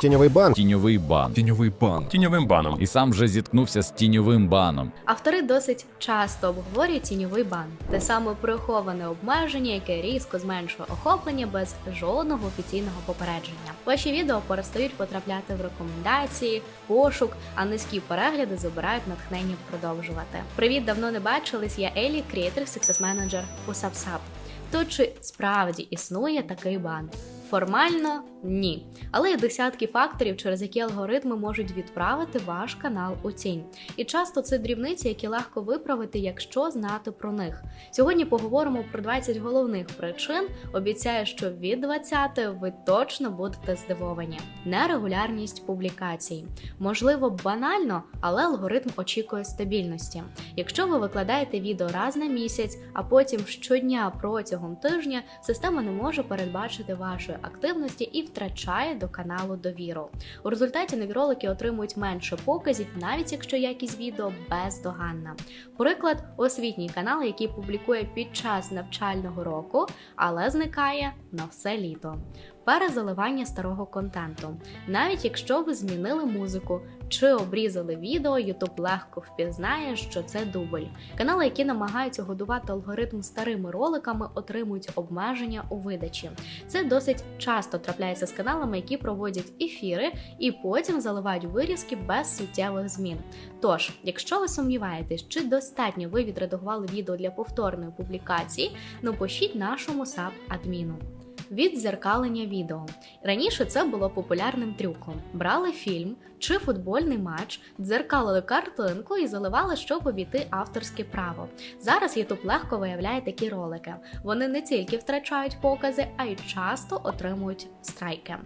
Тіньовий банк. Тіньовий бан. Тіньовий бан. Тіньовим баном. І сам вже зіткнувся з тіньовим баном. Автори досить часто обговорюють тіньовий бан, те саме приховане обмеження, яке різко зменшує охоплення без жодного офіційного попередження. Ваші відео перестають потрапляти в рекомендації, пошук, а низькі перегляди забирають натхнення продовжувати. Привіт, давно не бачились. Я Елі, Creator Success Manager у SubSub. То чи справді існує такий бан? Формально ні. Але є десятки факторів, через які алгоритми можуть відправити ваш канал у тінь. І часто це дрібниці, які легко виправити, якщо знати про них. Сьогодні поговоримо про 20 головних причин. Обіцяю, що від 20 ви точно будете здивовані. Нерегулярність публікацій. Можливо, банально, але алгоритм очікує стабільності. Якщо ви викладаєте відео раз на місяць, а потім щодня протягом тижня, система не може передбачити вашої активності і втрачає до каналу довіру. У результаті нові отримують менше показів, навіть якщо якість відео бездоганна. Приклад, освітній канал, який публікує під час навчального року, але зникає на все літо. Перезаливання старого контенту. Навіть якщо ви змінили музику чи обрізали відео, YouTube легко впізнає, що це дубль. Канали, які намагаються годувати алгоритм старими роликами, отримують обмеження у видачі. Це досить часто трапляється з каналами, які проводять ефіри і потім заливають вирізки без суттєвих змін. Тож, якщо ви сумніваєтесь, чи достатньо ви відредагували відео для повторної публікації, напишіть нашому саб адміну. Віддзеркалення відео раніше це було популярним трюком. Брали фільм чи футбольний матч, дзеркалили картинку і заливали, щоб обійти авторське право. Зараз YouTube легко виявляє такі ролики. Вони не тільки втрачають покази, а й часто отримують страйки.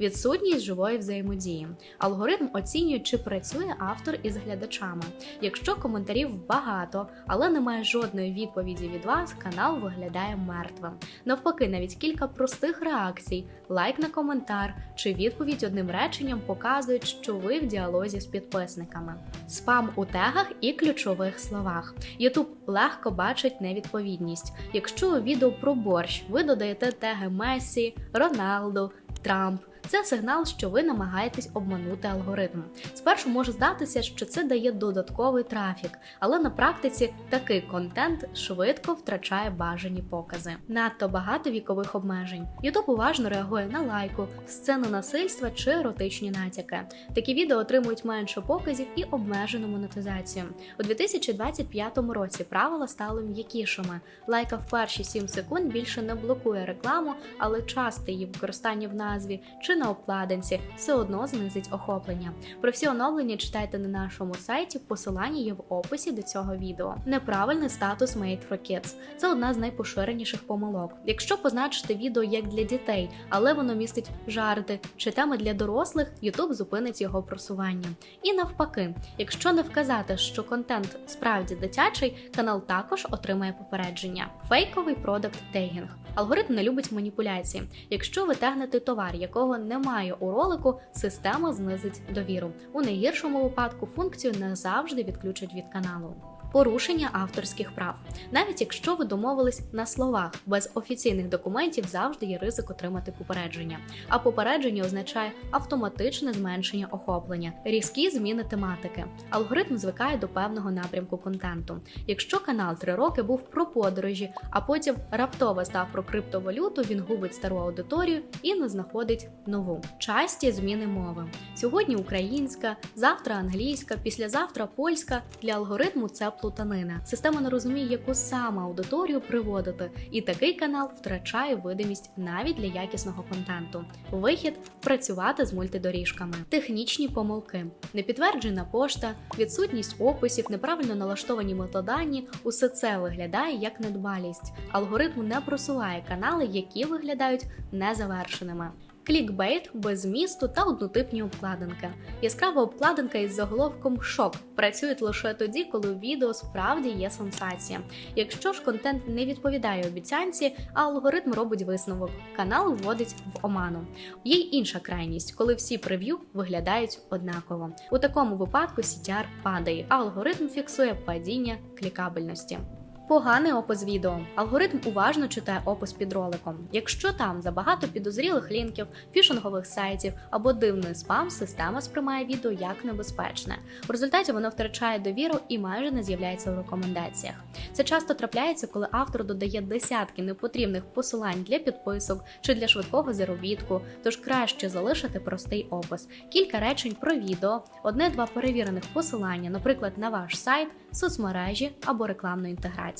Відсутність живої взаємодії. Алгоритм оцінює, чи працює автор із глядачами. Якщо коментарів багато, але немає жодної відповіді від вас, канал виглядає мертвим. Навпаки, навіть кілька простих реакцій, лайк на коментар чи відповідь одним реченням показують, що ви в діалозі з підписниками. Спам у тегах і ключових словах. YouTube легко бачить невідповідність. Якщо у відео про борщ ви додаєте теги Месі, Роналду, Трамп. Це сигнал, що ви намагаєтесь обманути алгоритм. Спершу може здатися, що це дає додатковий трафік, але на практиці такий контент швидко втрачає бажані покази. Надто багато вікових обмежень. YouTube уважно реагує на лайку, сцену насильства чи еротичні натяки. Такі відео отримують менше показів і обмежену монетизацію. У 2025 році правила стали м'якішими. Лайка в перші 7 секунд більше не блокує рекламу, але часте її використання в назві чи на обкладинці все одно знизить охоплення. Про всі оновлення читайте на нашому сайті. Посилання є в описі до цього відео. Неправильний статус Made for Kids – це одна з найпоширеніших помилок. Якщо позначити відео як для дітей, але воно містить жарти чи теми для дорослих, YouTube зупинить його просування. І навпаки, якщо не вказати, що контент справді дитячий, канал також отримає попередження. Фейковий продакт тегінг. Алгоритм не любить маніпуляції. Якщо ви тегнете товар, якого немає у ролику, система знизить довіру. У найгіршому випадку функцію не завжди відключать від каналу. Порушення авторських прав, навіть якщо ви домовились на словах, без офіційних документів завжди є ризик отримати попередження. А попередження означає автоматичне зменшення охоплення, різкі зміни тематики. Алгоритм звикає до певного напрямку контенту. Якщо канал три роки був про подорожі, а потім раптово став про криптовалюту, він губить стару аудиторію і не знаходить нову. Часті зміни мови. Сьогодні українська, завтра англійська, післязавтра польська. Для алгоритму це плутанина. Система не розуміє, яку саме аудиторію приводити, і такий канал втрачає видимість навіть для якісного контенту. Вихід працювати з мультидоріжками, технічні помилки, непідтверджена пошта, відсутність описів, неправильно налаштовані метадані – усе це виглядає як недбалість. Алгоритм не просуває канали, які виглядають незавершеними. Клікбейт без змісту та однотипні обкладинки. Яскрава обкладинка із заголовком Шок працюють лише тоді, коли відео справді є сенсація. Якщо ж контент не відповідає обіцянці, а алгоритм робить висновок, канал вводить в оману. Є й інша крайність, коли всі прев'ю виглядають однаково. У такому випадку CTR падає, а алгоритм фіксує падіння клікабельності. Поганий опис відео. Алгоритм уважно читає опис під роликом. Якщо там забагато підозрілих лінків, фішингових сайтів або дивний спам, система сприймає відео як небезпечне. В результаті воно втрачає довіру і майже не з'являється в рекомендаціях. Це часто трапляється, коли автор додає десятки непотрібних посилань для підписок чи для швидкого заробітку, тож краще залишити простий опис, кілька речень про відео, одне-два перевірених посилання, наприклад, на ваш сайт, соцмережі або рекламну інтеграцію.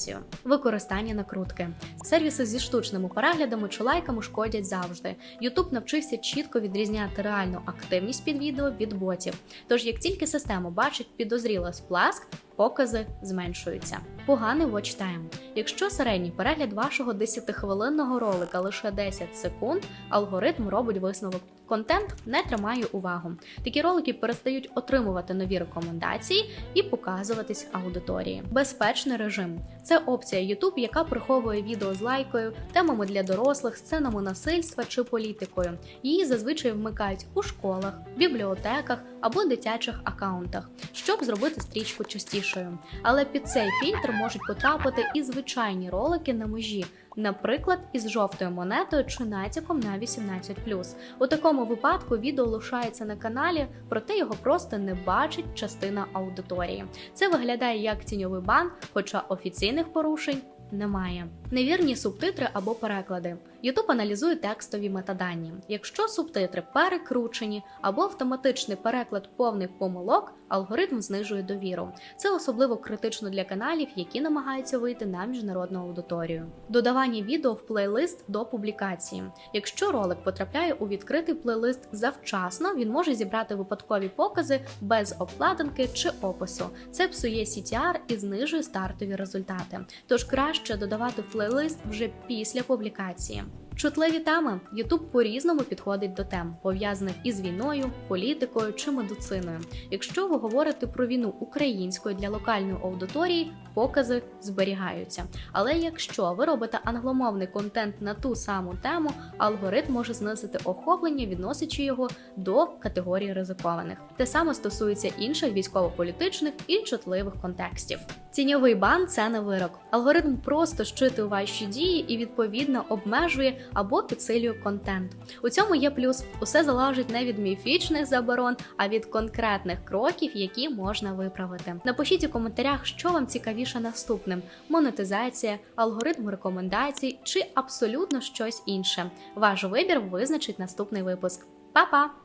Використання накрутки. Сервіси зі штучними переглядами чи лайками шкодять завжди. YouTube навчився чітко відрізняти реальну активність під відео від ботів. Тож, як тільки система бачить підозрілий сплеск, покази зменшуються. Поганий watch. Якщо середній перегляд вашого 10-хвилинного ролика лише 10 секунд, алгоритм робить висновок. Контент не тримає увагу. Такі ролики перестають отримувати нові рекомендації і показуватись аудиторії. Безпечний режим це опція YouTube, яка приховує відео з лайкою, темами для дорослих, сценами насильства чи політикою. Її зазвичай вмикають у школах, бібліотеках або дитячих акаунтах, щоб зробити стрічку частішою. Але під цей фільтр можуть потрапити і звичайні ролики на межі, наприклад, із жовтою монетою чи натяком на 18+. У такому випадку відео лишається на каналі, проте його просто не бачить частина аудиторії. Це виглядає як тіньовий бан, хоча офіційних порушень немає. Невірні субтитри або переклади. YouTube аналізує текстові метадані. Якщо субтитри перекручені або автоматичний переклад повних помилок, алгоритм знижує довіру. Це особливо критично для каналів, які намагаються вийти на міжнародну аудиторію. Додавання відео в плейлист до публікації. Якщо ролик потрапляє у відкритий плейлист завчасно, він може зібрати випадкові покази без обкладинки чи опису. Це псує CTR і знижує стартові результати. Тож краще додавати в плейлист вже після публікації. Чутливі теми YouTube по-різному підходить до тем, пов'язаних із війною, політикою чи медициною. Якщо ви говорите про війну українською для локальної аудиторії, покази зберігаються. Але якщо ви робите англомовний контент на ту саму тему, алгоритм може знизити охоплення, відносячи його до категорії ризикованих. Те саме стосується інших військово-політичних і чутливих контекстів. Тіньовий бан це не вирок. Алгоритм просто щитує ваші дії і відповідно обмежує або підсилює контент. У цьому є плюс: усе залежить не від міфічних заборон, а від конкретних кроків, які можна виправити. Напишіть у коментарях, що вам цікавіше наступним: монетизація, алгоритм рекомендацій чи абсолютно щось інше. Ваш вибір визначить наступний випуск. Па-па!